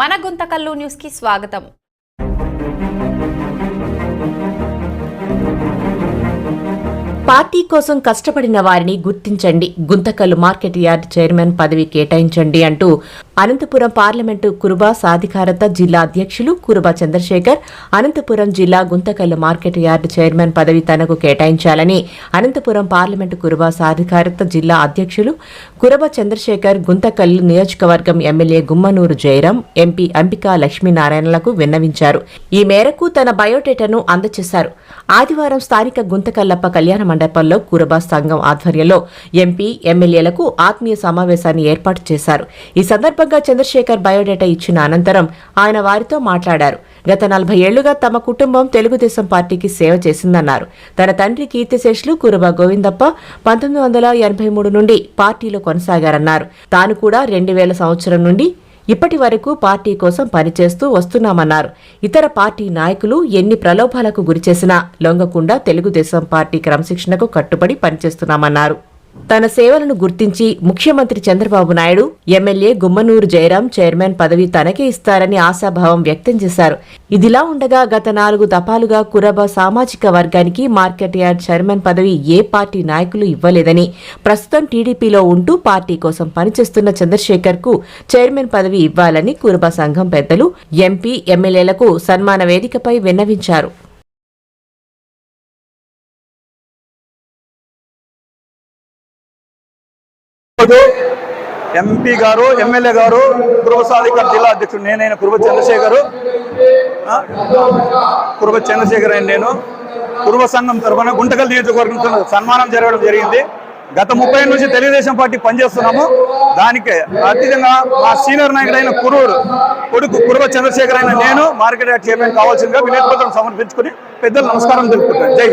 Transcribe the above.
మన గుంతకల్లు న్యూస్కి స్వాగతం. పార్టీ కోసం కష్టపడిన వారిని గుర్తించండి. గుంతకల్లు మార్కెట్ యార్డ్ చైర్మన్ పదవి కేటాయించండి అంటూ అనంతపురం పార్లమెంటు కురుబా సాధికారత జిల్లా అధ్యక్షులు కురుబా చంద్రశేఖర్ అనంతపురం జిల్లా గుంతకల్లు మార్కెట్ యార్డ్ చైర్మన్ పదవి తనకు కేటాయించాలని అనంతపురం పార్లమెంటు కురుబా సాధికారత జిల్లా అధ్యక్షులు కురబ చంద్రశేఖర్ గుంతకల్లు నియోజకవర్గం ఎమ్మెల్యే గుమ్మనూరు జయరాం ఎంపీ అంబికా లక్ష్మీనారాయణలకు విన్నవించారు. ఈ మేరకు తన బయోడేటాను అందజేశారు ఆదివారం స్థానిక గుంతకల్లప్ప కళ్యాణ మండపంలో కురబా సంఘం ఆధ్వర్యంలో ఎంపీ ఎమ్మెల్యేలకు ఆత్మీయ సమావేశాన్ని ఏర్పాటు చేశారు. ఈ సందర్భంగా చంద్రశేఖర్ బయోడేటా ఇచ్చిన అనంతరం ఆయన వారితో మాట్లాడారు. గత నలభై ఏళ్ళుగా తమ కుటుంబం తెలుగుదేశం పార్టీకి సేవ చేసిందన్నారు. తన తండ్రి కీర్తిశేషులు కురుబా గోవిందప్ప పంతొమ్మిది వందల ఎనభై మూడు నుండి పార్టీలో కొనసాగారన్నారు. తాను కూడా రెండు వేల సంవత్సరం నుండి ఇప్పటి వరకు పార్టీ కోసం పనిచేస్తూ వస్తున్నామన్నారు. ఇతర పార్టీ నాయకులు ఎన్ని ప్రలోభాలకు గురిచేసినా లొంగకుండా తెలుగుదేశం పార్టీ క్రమశిక్షణకు కట్టుబడి పనిచేస్తున్నామన్నారు. తన సేవలను గుర్తించి ముఖ్యమంత్రి చంద్రబాబు నాయుడు ఎమ్మెల్యే గుమ్మనూరు జయరాం చైర్మన్ పదవి తనకే ఇస్తారని ఆశాభావం వ్యక్తం చేశారు. ఇదిలా ఉండగా గత నాలుగు దఫాలుగా కురబ సామాజిక వర్గానికి మార్కెట్ యార్డ్ చైర్మన్ పదవి ఏ పార్టీ నాయకులు ఇవ్వలేదని ప్రస్తుతం టీడీపీలో ఉంటూ పార్టీ కోసం పనిచేస్తున్న చంద్రశేఖర్కు చైర్మన్ పదవి ఇవ్వాలని కురబ సంఘం పెద్దలు ఎంపీ ఎమ్మెల్యేలకు సన్మాన వేదికపై విన్నవించారు. ఎంపీ గారు ఎమ్మెల్యే గారు కురుబసాధికార జిల్లా అధ్యక్షుడు నేనైన కురుబ చంద్రశేఖర్. ఆ, కురుబ చంద్రశేఖర్ అయిన నేను. కురుబ సంఘం తరఫున గుంటకల్ నియోజకవర్గం సన్మానం జరగడం జరిగింది. గత ముప్పై నుంచి తెలుగుదేశం పార్టీ పనిచేస్తున్నాము. దానికి అతీతంగా మా సీనియర్ నాయకుడైన కురువురు కొడుకు కురువ చంద్రశేఖర్ అయిన నేను మార్కెట్ యార్డ్ చైర్మన్ కావాల్సిందిగా వినతిపత్రం సమర్పించుకుని పెద్దలు నమస్కారం తెలుపుతున్నాను జై